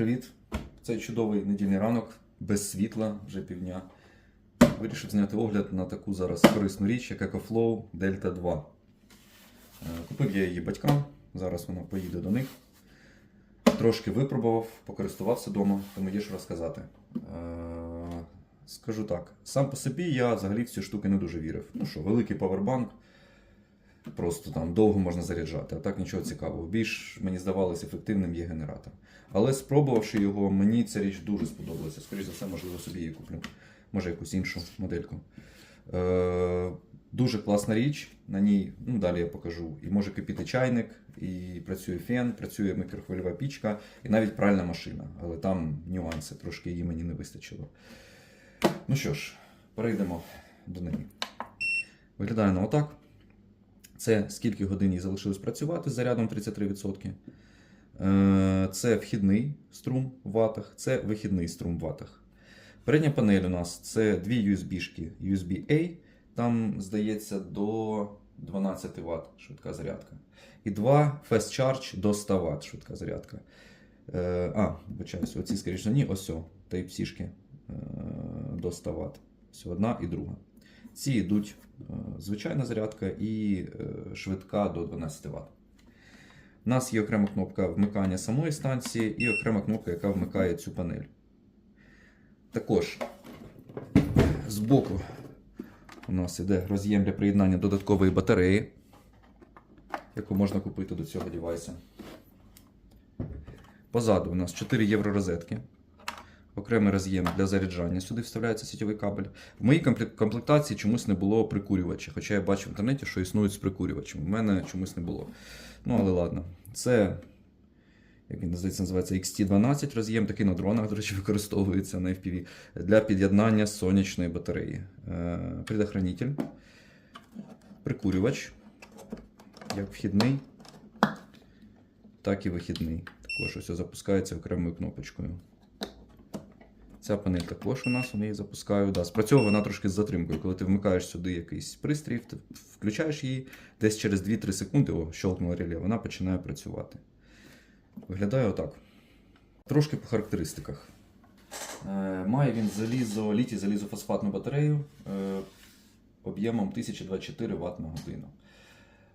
Привіт! Цей чудовий недільний ранок, без світла, вже півдня. Вирішив зняти огляд на таку зараз корисну річ, як EcoFlow Delta 2. Е, Купив я її батькам, зараз вона поїде до них. Трошки випробував, покористувався вдома, тому є що розказати. Е, Скажу так, сам по собі я взагалі в ці штуки не дуже вірив. Ну що, великий павербанк, просто там довго можна заряджати, а так нічого цікавого. Більш мені здавалося ефективним є генератор. Але спробувавши його, мені ця річ дуже сподобалася. Скоріше за все, можливо, собі її куплю. Може, якусь іншу модельку. Е, дуже класна річ. На ній, ну далі я покажу. І може кипіти чайник, і працює фен, працює мікрохвильова пічка, і навіть пральна машина. Але там нюанси, трошки її мені не вистачило. Ну що ж, перейдемо до неї. Виглядає вона отак. Це скільки годин їй залишилось працювати з зарядом 33%. Е, Це вхідний струм в ватах, це вихідний струм в ватах. Передня панель у нас це дві USB-шки USB-A, там, здається, до 12 Вт швидка зарядка. І два Fast Charge до 100 Вт швидка зарядка. Е, А, вибачаюсь, оці, скоріше, ні, ось о, Type-C-шки е, до 100 Вт. Ось одна і друга. Ці йдуть звичайна зарядка і е, швидка до 12 Вт. У нас є окрема кнопка вмикання самої станції і окрема кнопка, яка вмикає цю панель. Також збоку у нас іде роз'єм для приєднання додаткової батареї, яку можна купити до цього девайса. Позаду у нас 4 євро розетки. Окремий роз'єм для заряджання. Сюди вставляється сітєвий кабель. В моїй комплектації чомусь не було прикурювача, хоча я бачив в інтернеті, що існують з прикурювачем. У мене чомусь не було. Ну, але ладно. Це, як він здається, називається XT12 роз'єм, такий на дронах, до речі, використовується на FPV, для під'єднання сонячної батареї. Е, Предохранитель, прикурювач, як вхідний, так і вихідний. Також ось запускається окремою кнопочкою. Ця панель також у нас, у неї запускаю. Да, спрацьовує вона трошки з затримкою. Коли ти вмикаєш сюди якийсь пристрій, ти включаєш її, десь через 2-3 секунди, о, щелкнуло реле, вона починає працювати. Виглядає отак. Трошки по характеристиках. Е, має він залізо, літій залізофосфатну батарею е, об'ємом 1024 Вт на годину.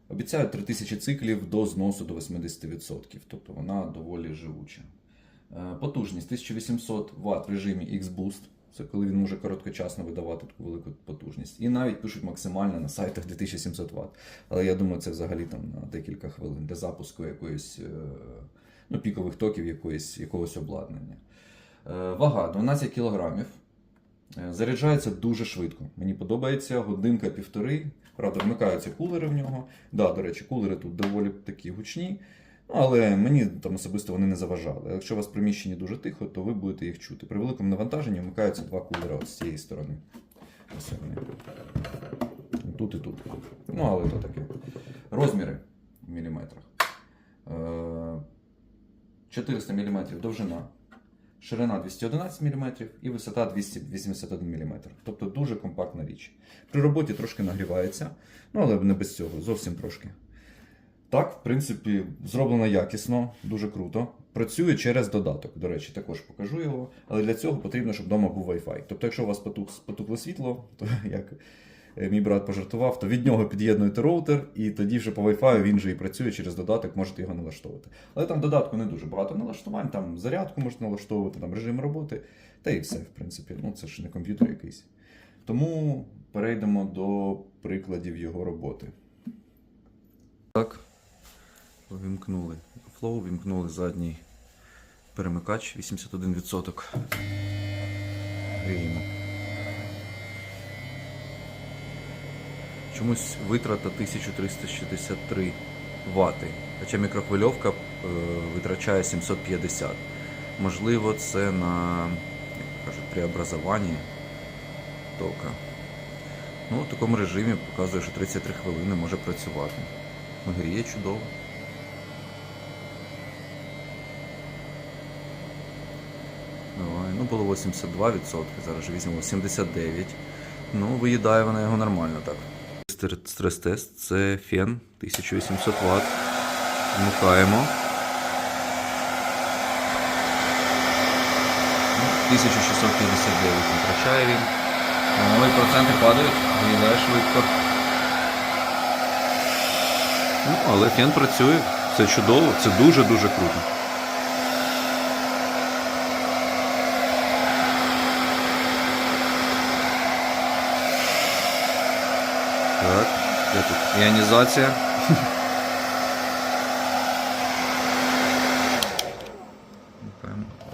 Обіцяють 3000 циклів до зносу до 80%, тобто вона доволі живуча. Е, Потужність 1800 Вт в режимі X-Boost. Це коли він може короткочасно видавати таку велику потужність. І навіть пишуть максимально на сайтах 2700 Вт. Але я думаю, це взагалі там на декілька хвилин для запуску якоїсь е, ну, пікових токів якоїсь, якогось обладнання. Е, Вага 12 кг. Заряджається дуже швидко. Мені подобається годинка півтори. Правда, вмикаються кулери в нього. Да, до речі, кулери тут доволі такі гучні. Але мені там особисто вони не заважали. Якщо у вас в приміщенні дуже тихо, то ви будете їх чути. При великому навантаженні вмикаються два кулера з цієї сторони. Ось вони. Тут і тут. Ну, але то таке. Розміри в міліметрах. Е, 400 мм довжина, ширина 211 мм і висота 281 мм. Тобто дуже компактна річ. При роботі трошки нагрівається, ну але не без цього, зовсім трошки. Так, в принципі, зроблено якісно, дуже круто. Працює через додаток. До речі, також покажу його. Але для цього потрібно, щоб вдома був Wi-Fi. Тобто, якщо у вас потух, потухло світло, то як мій брат пожартував, то від нього під'єднуєте роутер, і тоді вже по Wi-Fi він же і працює через додаток, можете його налаштовувати. Але там додатку не дуже багато налаштувань, там зарядку можна налаштовувати, там режим роботи, та і все, в принципі. Ну це ж не комп'ютер якийсь. Тому перейдемо до прикладів його роботи. Так. Вимкнули флоу, вимкнули задній перемикач 81%. Гріємо. Чомусь витрата 1363 вати, хоча мікрохвильовка е, витрачає 750. Можливо, це на як кажуть, преобразуванні тока. Ну, в такому режимі показує, що 33 хвилини може працювати. Гріє чудово. Давай. Ну, було 82%, зараз візьмемо 79%. Ну, виїдає вона його нормально так. Стрес-тест це фен 1800 Вт. Вмикаємо. 1659 витрачає він. Ну і проценти падають, виглядає швидко. Ну, але фен працює. Це чудово, це дуже-дуже круто. Так, де тут іонізація.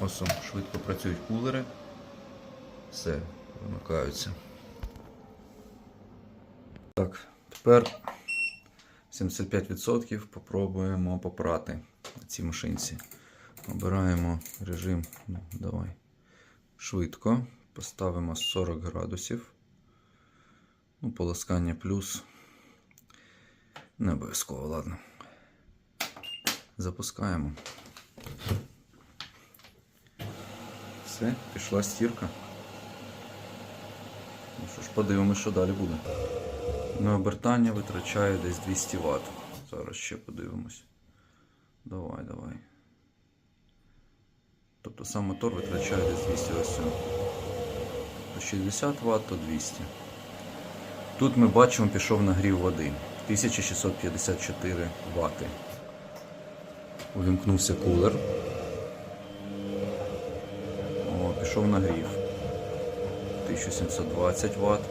Ось швидко працюють кулери. Все, вимикаються. Так, тепер 75% попробуємо попрати на цій машинці. Обираємо режим. Ну, давай. Швидко. Поставимо 40 градусів. Ну, полоскання плюс. Не обов'язково, ладно. Запускаємо. Все, пішла стірка. Ну що ж, подивимось, що далі буде. На обертання витрачає десь 200 Вт. Зараз ще подивимось. Давай, давай. Тобто сам мотор витрачає десь 200 ось. То 60 Вт, то 200. Тут ми бачимо, пішов нагрів води. 1654 Вт. Увімкнувся кулер. О, пішов нагрів. 1720 Вт.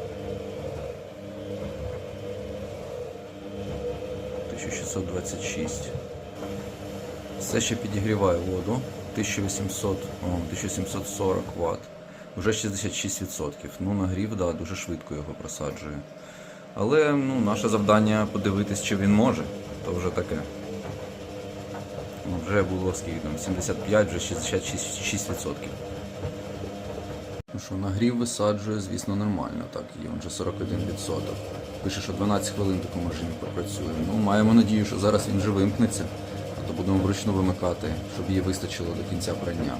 1626. Все ще підігріває воду. 1800, о, 1740 Вт. Вже 66%. Ну, нагрів, да, дуже швидко його просаджує. Але ну, наше завдання подивитись, чи він може. То вже таке. Ну, вже було скільки там, 75, вже 66%. Ну що, нагрів висаджує, звісно, нормально. Так, є вже 41%. Пише, що 12 хвилин такому режимі попрацює. Ну, маємо надію, що зараз він вже вимкнеться, а то будемо вручну вимикати, щоб її вистачило до кінця прання.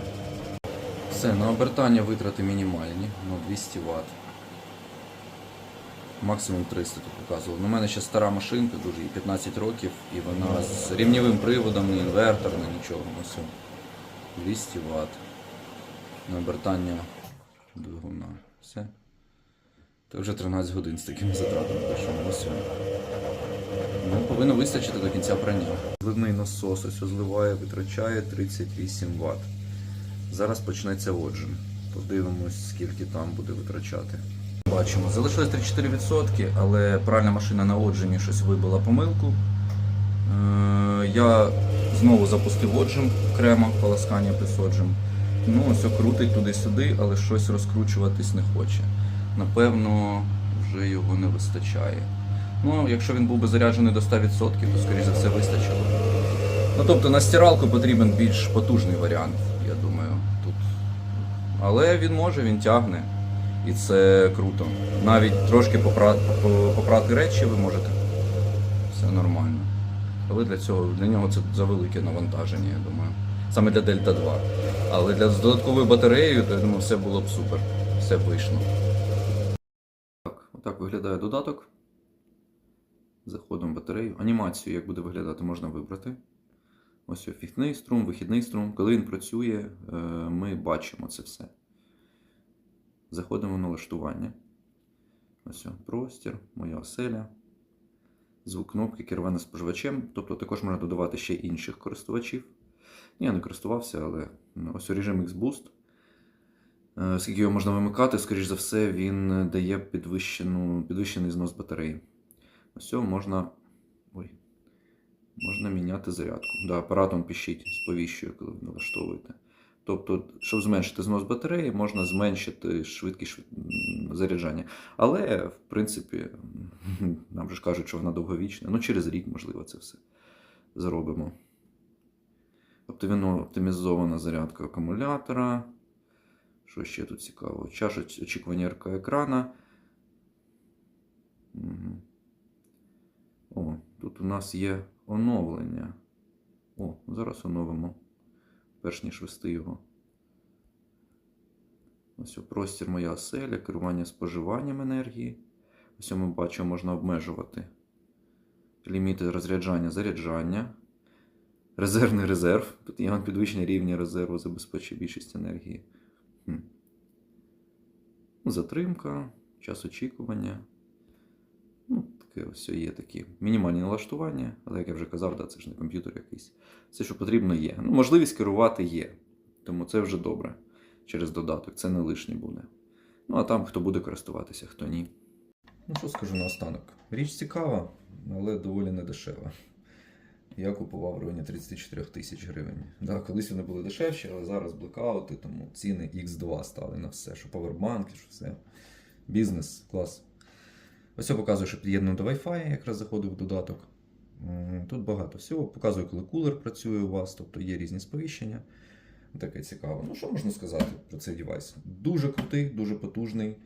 Все, на обертання витрати мінімальні, ну 200 Вт. Максимум 300 тут показував. У мене ще стара машинка, дуже їй 15 років, і вона з рівневим приводом, не інвертор, не нічого. Ну, все. 200 Вт. На обертання двигуна. Все. Це вже 13 годин з такими затратами. Ось. Ну, повинно вистачити до кінця прання. Зливний насос ось зливає, витрачає 38 Вт. Зараз почнеться отжим. Подивимось, скільки там буде витрачати. Бачимо, залишилось 34%, але пральна машина на отжимі щось вибила помилку. Е, Я знову запустив отжим окремо, полоскання отжим. Ну, ось крутить туди-сюди, але щось розкручуватись не хоче. Напевно, вже його не вистачає. Ну, якщо він був би заряджений до 100%, то, скоріш за все, вистачило. Ну, тобто на стиралку потрібен більш потужний варіант, я думаю, тут. Але він може, він тягне. І це круто. Навіть трошки попрати, попрати речі ви можете. Все нормально. Але для цього для нього це завелике навантаження, я думаю. Саме для Дельта 2. Але для з додатковою батареєю, то я думаю, все було б супер. Все вийшло. Так, отак виглядає додаток. Заходимо в батарею. Анімацію, як буде виглядати, можна вибрати. Ось ось струм, вихідний струм. Коли він працює, е, ми бачимо це все. Заходимо в налаштування. Ось простір, моя оселя. Звук кнопки керування споживачем. Тобто також можна додавати ще інших користувачів. Я не користувався, але ось режим X-Boost. Е, Оскільки його можна вимикати, скоріш за все, він дає підвищений знос батареї. Ось можна. Ой. Можна міняти зарядку. Да, апаратом пишіть, сповіщує, коли ви налаштовуєте. Тобто, щоб зменшити знос батареї, можна зменшити швидкість швид- заряджання. Але, в принципі, нам же ж кажуть, що вона довговічна. Ну, через рік, можливо, це все зробимо. Оптимізована зарядка акумулятора. Що ще тут цікаво? Час оч- очікування РК екрана. Мгм. О, тут у нас є оновлення. О, зараз оновимо, перш ніж вести його. Ось простір моя оселя, керування споживанням енергії. Ось ми бачимо, можна обмежувати ліміти розряджання, заряджання. Резервний резерв. Тут є підвищення рівня резерву забезпечує більшість енергії. Хм. Затримка, час очікування. Ну, таке ось є такі мінімальні налаштування, але як я вже казав, да, це ж не комп'ютер якийсь. Все, що потрібно, є. Ну, можливість керувати є. Тому це вже добре через додаток, це не лишнє буде. Ну, а там хто буде користуватися, хто ні. Ну, що скажу наостанок. Річ цікава, але доволі недешева. Я купував в районі 34 тисяч гривень. Да, колись вони були дешевші, але зараз блекаути, тому ціни X2 стали на все, що павербанки, що все. Бізнес, клас. Ось я показую, що під'єднано до Wi-Fi, якраз заходив в додаток. Тут багато всього. Показую, коли кулер працює у вас, тобто є різні сповіщення. Таке цікаво. Ну, що можна сказати про цей девайс? Дуже крутий, дуже потужний,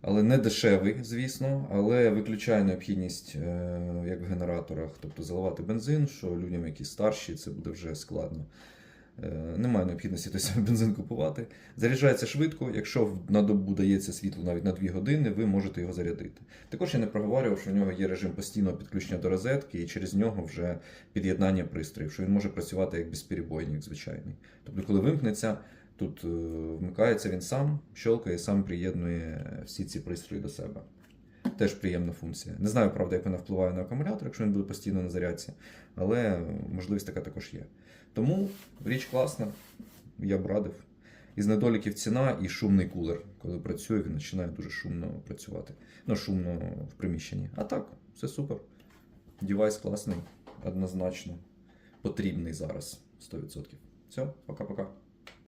але не дешевий, звісно, але виключає необхідність, е, як в генераторах, тобто заливати бензин, що людям, які старші, це буде вже складно. Е, Немає необхідності той самий бензин купувати. Заряджається швидко. Якщо на добу дається світло навіть на 2 години, ви можете його зарядити. Також я не проговорював, що в нього є режим постійного підключення до розетки, і через нього вже під'єднання пристроїв, що він може працювати як безперебойник звичайний. Тобто, коли вимкнеться, тут е, вмикається він сам, щелкає, сам приєднує всі ці пристрої до себе. Теж приємна функція. Не знаю, правда, як вона впливає на акумулятор, якщо він буде постійно на зарядці, але можливість така також є. Тому річ класна, я б радив. Із недоліків ціна і шумний кулер. Коли працює, він починає дуже шумно працювати. Ну, шумно в приміщенні. А так, все супер. Девайс класний, однозначно. Потрібний зараз 100%. Все, пока-пока.